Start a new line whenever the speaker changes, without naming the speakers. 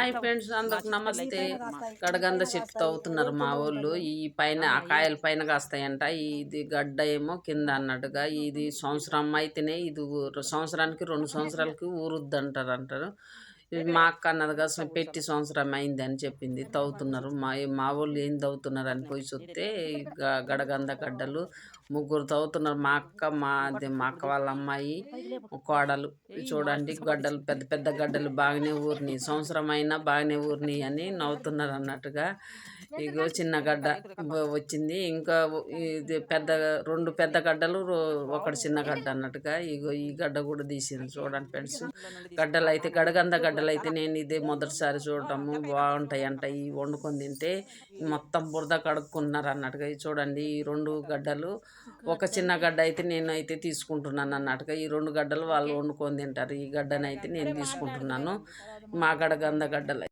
Hi friends అందరికి నమస్తే. గడగంద చెట్టు తవ్వుతున్నారు మా వాళ్ళు. ఈ పైన ఆ కాయల పైన కాస్తాయంట. ఇది గడ్డ ఏమో కింద అన్నట్టుగా ఇది సంవత్సరం అయితేనే ఇది సంవత్సరానికి రెండు సంవత్సరాలకి ఊరుద్ది అంటారు అంటారు. మా అక్క అన్నదిగా పెట్టి సంవత్సరం అయింది అని చెప్పింది. తవ్వుతున్నారు. మా మా వాళ్ళు ఏం తవ్వుతున్నారు అని పోయి చూస్తే గడగంద గడ్డలు ముగ్గురు తవ్వుతున్నారు. మా అక్క మా మా అక్క వాళ్ళ అమ్మాయి కోడలు. చూడండి గడ్డలు పెద్ద పెద్ద గడ్డలు బాగానే ఊరినాయి. సంవత్సరం అయినా బాగానే ఊరినాయి అని నవ్వుతున్నారు అన్నట్టుగా. ఇగో చిన్న గడ్డ వచ్చింది. ఇంకా ఇది పెద్ద రెండు పెద్ద గడ్డలు ఒకటి చిన్న గడ్డ అన్నట్టుగా. ఇగో ఈ గడ్డ కూడా తీసింది చూడండి ఫ్రెండ్స్. గడ్డలు అయితే గడగంద గడ్డ గడ్డలు అయితే నేను ఇదే మొదటిసారి చూడటము బాగుంటాయి అంట ఈ వండుకొని తింటే మొత్తం బురద కడుక్కున్నారు అన్నట్టుగా చూడండి ఈ రెండు గడ్డలు ఒక చిన్న గడ్డ అయితే నేను అయితే తీసుకుంటున్నాను అన్నట్టుగా. ఈ రెండు గడ్డలు వాళ్ళు వండుకొని తింటారు. ఈ గడ్డనైతే నేను తీసుకుంటున్నాను. మా గడగంద గడ్డలు